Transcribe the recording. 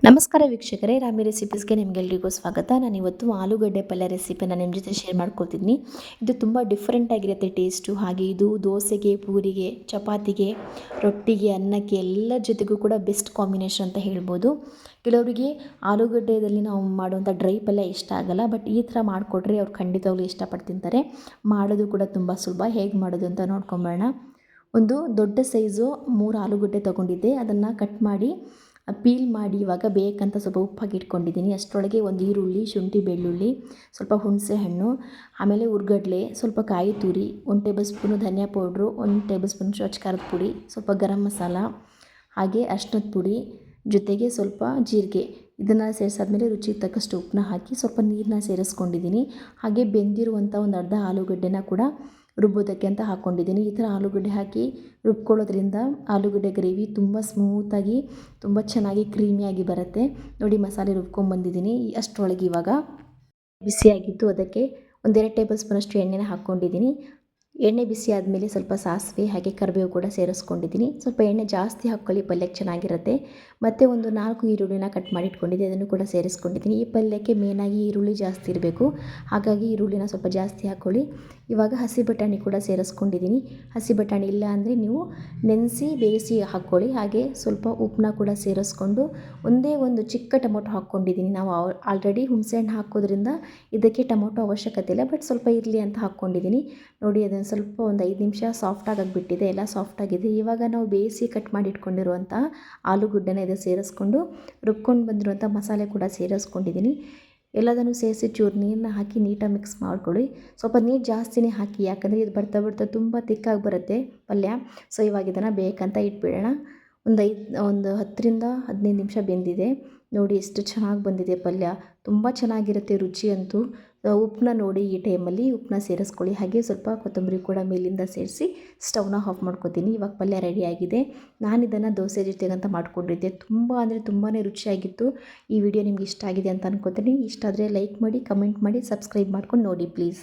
ನಮಸ್ಕಾರ ವೀಕ್ಷಕರೇ, ರಾಮಿ ರೆಸಿಪೀಸ್ಗೆ ನಿಮಗೆಲ್ರಿಗೂ ಸ್ವಾಗತ. ನಾನು ಇವತ್ತು ಆಲೂಗಡ್ಡೆ ಪಲ್ಯ ರೆಸಿಪಿನ ನಿಮ್ಮ ಜೊತೆ ಶೇರ್ ಮಾಡ್ಕೊಳ್ತಿದ್ದೀನಿ ಇದು ತುಂಬ ಡಿಫ್ರೆಂಟ್ ಆಗಿರುತ್ತೆ ಟೇಸ್ಟು ಹಾಗೆ ಇದು ದೋಸೆಗೆ, ಪೂರಿಗೆ, ಚಪಾತಿಗೆ, ರೊಟ್ಟಿಗೆ, ಅನ್ನಕ್ಕೆ ಎಲ್ಲ ಜೊತೆಗೂ ಕೂಡ ಬೆಸ್ಟ್ ಕಾಂಬಿನೇಷನ್ ಅಂತ ಹೇಳ್ಬೋದು. ಕೆಲವರಿಗೆ ಆಲೂಗಡ್ಡೆಯಲ್ಲಿ ನಾವು ಮಾಡುವಂಥ ಡ್ರೈ ಪಲ್ಯ ಇಷ್ಟ ಆಗಲ್ಲ ಬಟ್ ಈ ಥರ ಮಾಡಿಕೊಟ್ರೆ ಅವ್ರು ಖಂಡಿತವಾಗ್ಲೂ ಇಷ್ಟಪಟ್ಟು ತಿಂತಾರೆ. ಮಾಡೋದು ಕೂಡ ತುಂಬ ಸುಲಭ. ಹೇಗೆ ಮಾಡೋದು ಅಂತ ನೋಡ್ಕೊಂಬರೋಣ. ಒಂದು ದೊಡ್ಡ ಸೈಜು ಮೂರು ಆಲೂಗಡ್ಡೆ ತೊಗೊಂಡಿದ್ದೆ. ಅದನ್ನು ಕಟ್ ಮಾಡಿ ಪೀಲ್ ಮಾಡಿ ಇವಾಗ ಬೇಕಂತ ಸ್ವಲ್ಪ ಉಪ್ಪಾಗಿ ಇಟ್ಕೊಂಡಿದ್ದೀನಿ. ಅಷ್ಟರೊಳಗೆ ಒಂದು ಈರುಳ್ಳಿ, ಶುಂಠಿ, ಬೆಳ್ಳುಳ್ಳಿ, ಸ್ವಲ್ಪ ಹುಣಸೆ ಹಣ್ಣು, ಆಮೇಲೆ ಉರ್ಗಡ್ಲೆ, ಸ್ವಲ್ಪ ಕಾಯಿ ತುರಿ, ಒಂದು ಟೇಬಲ್ ಸ್ಪೂನು ಧನಿಯಾ ಪೌಡ್ರು, ಒಂದು ಟೇಬಲ್ ಸ್ಪೂನ್ ಖಾರದ ಪುಡಿ, ಸ್ವಲ್ಪ ಗರಂ ಮಸಾಲ, ಹಾಗೆ ಅರ್ಶಿನದ ಪುಡಿ, ಜೊತೆಗೆ ಸ್ವಲ್ಪ ಜೀರಿಗೆ. ಇದನ್ನು ಸೇರಿಸಾದ್ಮೇಲೆ ರುಚಿಗೆ ತಕ್ಕಷ್ಟು ಉಪ್ಪನ್ನ ಹಾಕಿ ಸ್ವಲ್ಪ ನೀರನ್ನ ಸೇರಿಸ್ಕೊಂಡಿದ್ದೀನಿ. ಹಾಗೆ ಬೆಂದಿರುವಂಥ ಒಂದು ಅರ್ಧ ಆಲೂಗಡ್ಡೆನ ಕೂಡ ರುಬ್ಬೋದಕ್ಕೆ ಅಂತ ಹಾಕ್ಕೊಂಡಿದ್ದೀನಿ. ಈ ಥರ ಆಲೂಗಡ್ಡೆ ಹಾಕಿ ರುಬ್ಕೊಳ್ಳೋದ್ರಿಂದ ಆಲೂಗಡ್ಡೆ ಗ್ರೇವಿ ತುಂಬ ಸ್ಮೂತಾಗಿ, ತುಂಬ ಚೆನ್ನಾಗಿ ಕ್ರೀಮಿಯಾಗಿ ಬರುತ್ತೆ. ನೋಡಿ, ಮಸಾಲೆ ರುಬ್ಕೊಂಬಂದಿದ್ದೀನಿ ಅಷ್ಟರೊಳಗೆ ಇವಾಗ ಬಿಸಿಯಾಗಿತ್ತು ಅದಕ್ಕೆ ಒಂದೆರಡು ಟೇಬಲ್ ಸ್ಪೂನಷ್ಟು ಎಣ್ಣೆನ ಹಾಕ್ಕೊಂಡಿದ್ದೀನಿ. ಎಣ್ಣೆ ಬಿಸಿ ಆದಮೇಲೆ ಸ್ವಲ್ಪ ಸಾಸಿವೆ ಹಾಗೆ ಕರಿಬೇವು ಕೂಡ ಸೇರಿಸ್ಕೊಂಡಿದ್ದೀನಿ. ಸ್ವಲ್ಪ ಎಣ್ಣೆ ಜಾಸ್ತಿ ಹಾಕ್ಕೊಳ್ಳಿ, ಪಲ್ಯಕ್ಕೆ ಚೆನ್ನಾಗಿರುತ್ತೆ. ಮತ್ತು ಒಂದು ನಾಲ್ಕು ಈರುಳ್ಳಿನ ಕಟ್ ಮಾಡಿ ಇಟ್ಕೊಂಡಿದ್ದೆ ಅದನ್ನು ಕೂಡ ಸೇರಿಸ್ಕೊಂಡಿದ್ದೀನಿ. ಈ ಪಲ್ಯಕ್ಕೆ ಮೇನಾಗಿ ಈರುಳ್ಳಿ ಜಾಸ್ತಿ ಇರಬೇಕು. ಹಾಗಾಗಿ ಈರುಳ್ಳಿನ ಸ್ವಲ್ಪ ಜಾಸ್ತಿ ಹಾಕ್ಕೊಳ್ಳಿ. ಇವಾಗ ಹಸಿ ಬಟಾಣಿ ಕೂಡ ಸೇರಿಸ್ಕೊಂಡಿದ್ದೀನಿ. ಹಸಿ ಬಟಾಣಿ ಇಲ್ಲ ಅಂದರೆ ನೀವು ನೆನೆಸಿ ಬೇಯಿಸಿ ಹಾಕ್ಕೊಳ್ಳಿ. ಹಾಗೆ ಸ್ವಲ್ಪ ಉಪ್ಪನ್ನ ಕೂಡ ಸೇರಿಸ್ಕೊಂಡು ಒಂದೇ ಒಂದು ಚಿಕ್ಕ ಟೊಮೊಟೊ ಹಾಕ್ಕೊಂಡಿದ್ದೀನಿ. ನಾವು ಆಲ್ರೆಡಿ ಹುಣಸೆಹಣ್ಣು ಹಾಕೋದ್ರಿಂದ ಇದಕ್ಕೆ ಟೊಮೊಟೊ ಅವಶ್ಯಕತೆ ಇಲ್ಲ, ಬಟ್ ಸ್ವಲ್ಪ ಇರಲಿ ಅಂತ ಹಾಕ್ಕೊಂಡಿದ್ದೀನಿ. ನೋಡಿ ಅದನ್ನು ಸ್ವಲ್ಪ ಒಂದು ಐದು ನಿಮಿಷ ಸಾಫ್ಟಾಗಿ ಆಗಿಬಿಟ್ಟಿದೆ ಎಲ್ಲ ಸಾಫ್ಟಾಗಿದೆ ಇವಾಗ ನಾವು ಬೇಯಿಸಿ ಕಟ್ ಮಾಡಿ ಇಟ್ಕೊಂಡಿರುವಂಥ ಆಲೂಗಡ್ಡೆನ ಇದು ಸೇರಿಸ್ಕೊಂಡು ರುಬ್ಕೊಂಡು ಬಂದಿರುವಂಥ ಮಸಾಲೆ ಕೂಡ ಸೇರಿಸ್ಕೊಂಡಿದ್ದೀನಿ. ಎಲ್ಲದನ್ನು ಸೇರಿಸಿ ಚೂರು ನೀರನ್ನ ಹಾಕಿ ನೀಟಾಗಿ ಮಿಕ್ಸ್ ಮಾಡ್ಕೊಳ್ಳಿ. ಸ್ವಲ್ಪ ನೀರು ಜಾಸ್ತಿನೇ ಹಾಕಿ, ಯಾಕಂದರೆ ಇದು ಬರ್ತಾ ಬರ್ತಾ ತುಂಬ ತಿಕ್ಕಾಗಿ ಬರುತ್ತೆ ಪಲ್ಯ. ಸೊ ಇವಾಗ ಇದನ್ನು ಬೇಕಂತ ಇಟ್ಬಿಡೋಣ. ಒಂದು ಐದು, ಒಂದು ಹತ್ತರಿಂದ ಹದಿನೈದು ನಿಮಿಷ ಬೆಂದಿದೆ. ನೋಡಿ ಎಷ್ಟು ಚೆನ್ನಾಗಿ ಬಂದಿದೆ ಪಲ್ಯ. ತುಂಬ ಚೆನ್ನಾಗಿರುತ್ತೆ ರುಚಿ ಅಂತೂ. ಉಪ್ಪನ್ನ ನೋಡಿ ಈ ಟೈಮಲ್ಲಿ ಉಪ್ಪನ್ನ ಸೇರಿಸ್ಕೊಳ್ಳಿ. ಹಾಗೆ ಸ್ವಲ್ಪ ಕೊತ್ತಂಬರಿ ಕೂಡ ಮೇಲಿಂದ ಸೇರಿಸಿ ಸ್ಟವ್ನ ಆಫ್ ಮಾಡ್ಕೊತೀನಿ. ಇವಾಗ ಪಲ್ಯ ರೆಡಿಯಾಗಿದೆ ನಾನು ಇದನ್ನು ದೋಸೆ ಜೊತೆಗಂತ ಮಾಡಿಕೊಂಡಿದ್ದೆ. ತುಂಬ ಅಂದರೆ ತುಂಬಾ ರುಚಿಯಾಗಿತ್ತು. ಈ ವಿಡಿಯೋ ನಿಮ್ಗೆ ಇಷ್ಟ ಆಗಿದೆ ಅಂತ ಅನ್ಕೋತೀನಿ. ಇಷ್ಟ ಆದರೆ ಲೈಕ್ ಮಾಡಿ ಕಮೆಂಟ್ ಮಾಡಿ ಸಬ್ಸ್ಕ್ರೈಬ್ ಮಾಡ್ಕೊಂಡು ನೋಡಿ ಪ್ಲೀಸ್